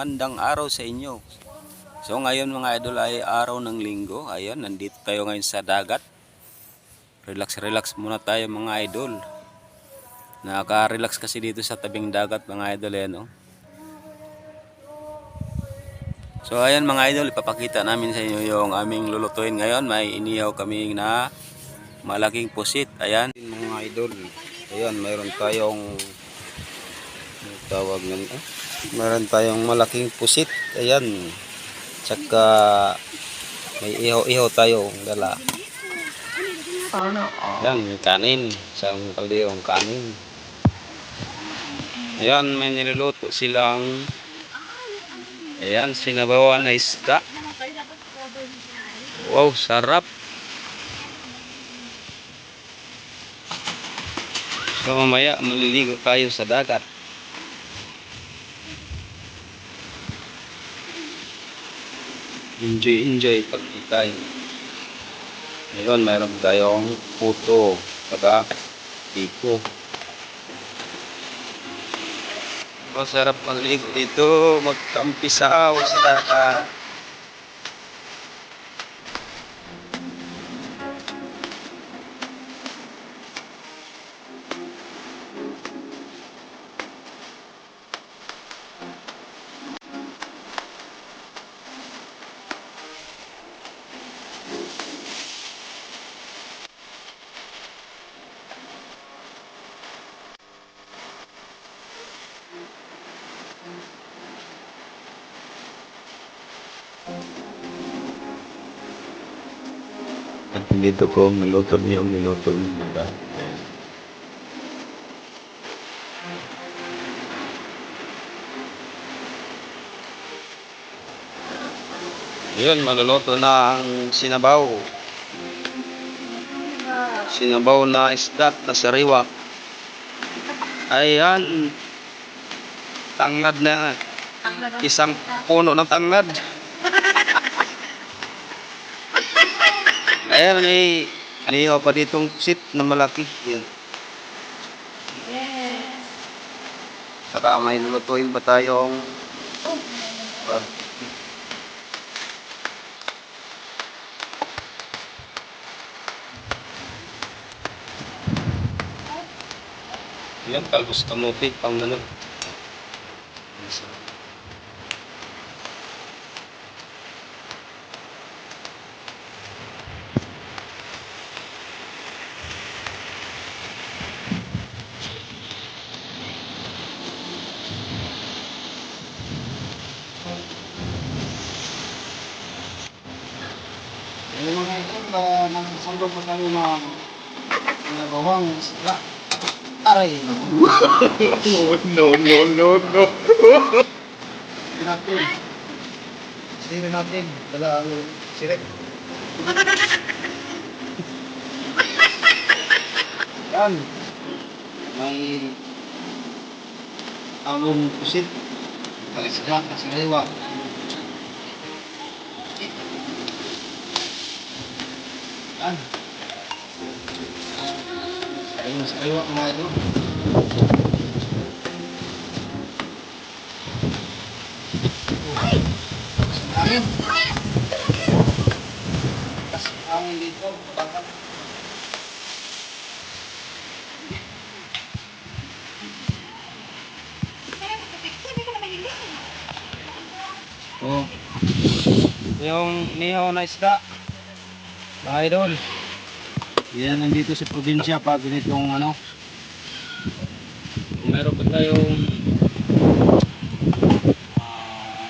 Mangandang araw sa inyo. So ngayon mga idol ay araw ng linggo. Ayan, nandito tayo ngayon sa dagat. Relax relax muna tayo mga idol. Nakaka-relax kasi dito sa tabing dagat mga idol yan, oh. So ayan mga idol, ipapakita namin sa inyo yung aming lulutuin ngayon. May inihaw kami na malaking pusit. Ayan mga idol. Ayan, mayroon tayong tawag nun ah? Meron tayong malaking pusit. Ayan. Tsaka may ihaw-ihaw tayong dala. Ayan, may kanin. Isang kalderong kanin. Ayan, may niluluto silang Ayan, sinabawan na isda. Wow, sarap. So mamaya maliligo tayo sa dagat. Enjoy, enjoy pagkitay. Ngayon, mayroon tayong puto, saka tiko. Masarap magligo dito, magkampisaw sa dagat. At dito ko niluto niyo yung niluto niyo, diba? Yun, maluluto na ang sinabaw. Sinabaw na isda na sariwa. Ayan. Tangad na. Isang puno ng tangad. Ayan, may anihaw pa ditong sit na malaki. Yan. Saka may lulutuin pa tayong uh, Yan, talbos kamote, pang ano. Yung mga ito, uh, nang sandok pa kami mga nagawang sila. Aray! No, no, no, no. Natin. Hindi natin. Dala ang sirek. Yan. May among pusit. Kalisga, kasariwa. Yan. Ayun, sa kaliwa mga ito. Amin. Kasi amin dito, bangkat. Oh. Yung nihaw na isda. Mga idol. Yan nandito sa probinsya pag ganitong ano. Meron pa tayong ah,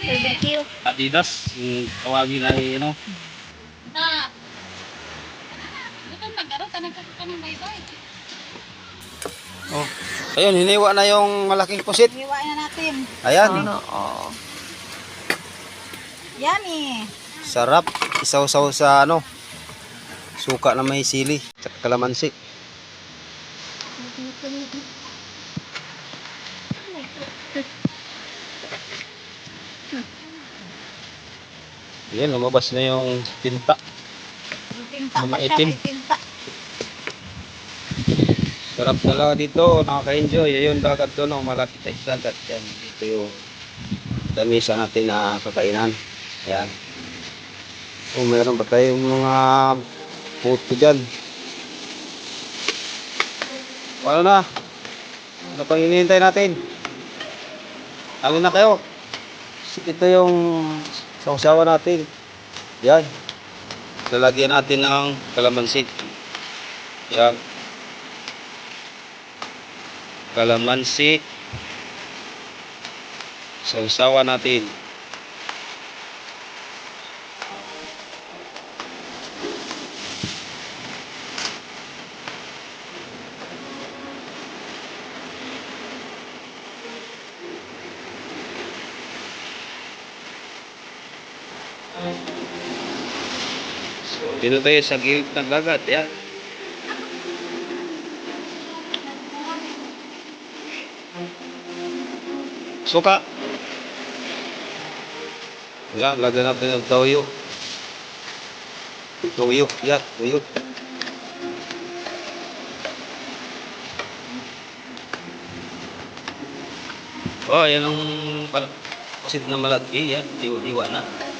Barbecue. Adidas, yung tawagin ay ano, Na. Ito nagkaroon ka nagkakaroon ng baybay. Oh. Ayun, hiniwa na yung malaking pusit. Hiwain na natin. Ayan, Yummy. Sarap. Isaw-saw sa ano, suka na may sili. Tsaka kalamansi. Yan, lumabas na yung tinta. Tinta pa Mga siya. itim. May tinta. Sarap talaga dito, nakaka-enjoy. Ayun, dagat doon, oh, malapit tayo sa dagat. Yan, dito yung damisa natin na kakainan. Yan. Oh, meron pa tayong mga puto dyan. Paano na? Ano pang hinihintay natin? Ano na kayo? Ito yung sausawa natin. Yan. Lalagyan natin ng kalamansi. Yan. Kalamansi. Sausawa natin. So, dito tayo sa gilid ng dagat. Yan. Suka. Yan, lagyan natin ng toyo. Toyo, yan, toyo. Oh, yan ang pasit na malaki, yan, diwa na.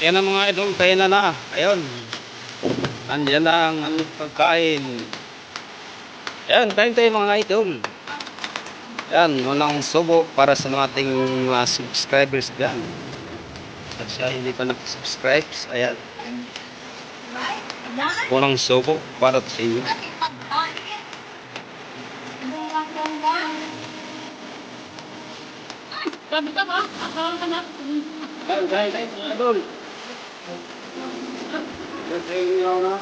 Yan ang mga idol, kaya na na. Ayun. Nandiyan na ang pagkain. Ayan, kain tayo mga idol. Yan, unang subo para sa mga ating mga subscribers dyan. At siya hindi pa nag-subscribe, ayan. Unang subo para sa inyo. Sabi ka ba? Ka na. Kain, kain tayo mga idol. 全然違うな。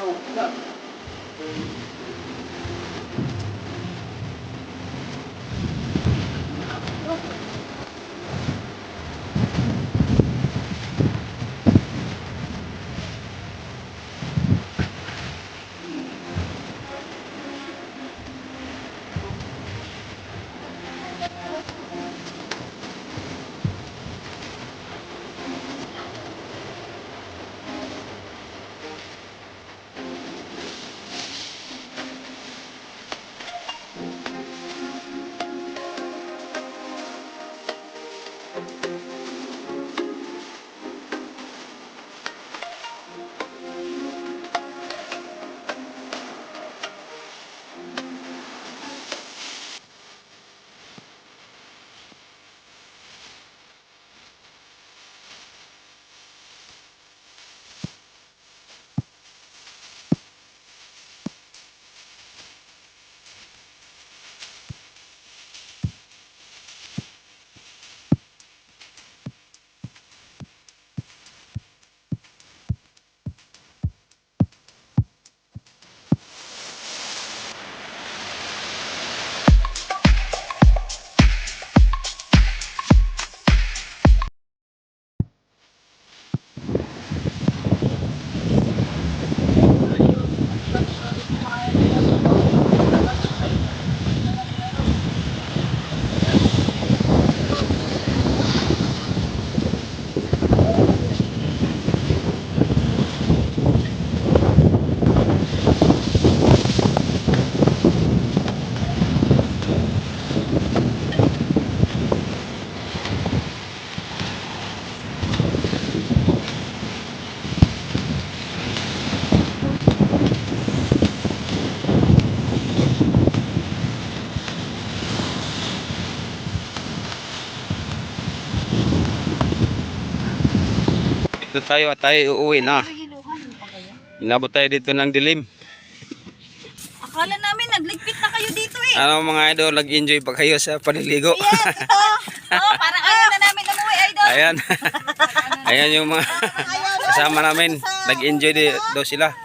Dito tayo at tayo uuwi na. Inabot tayo dito ng dilim. Akala namin nagligpit na kayo dito eh. Ano mga idol, nag-enjoy pa kayo sa paniligo. Yes, ito. Oh, parang ayaw na namin umuwi, idol. Ayan. Ayan yung mga kasama namin. Nag-enjoy daw sila.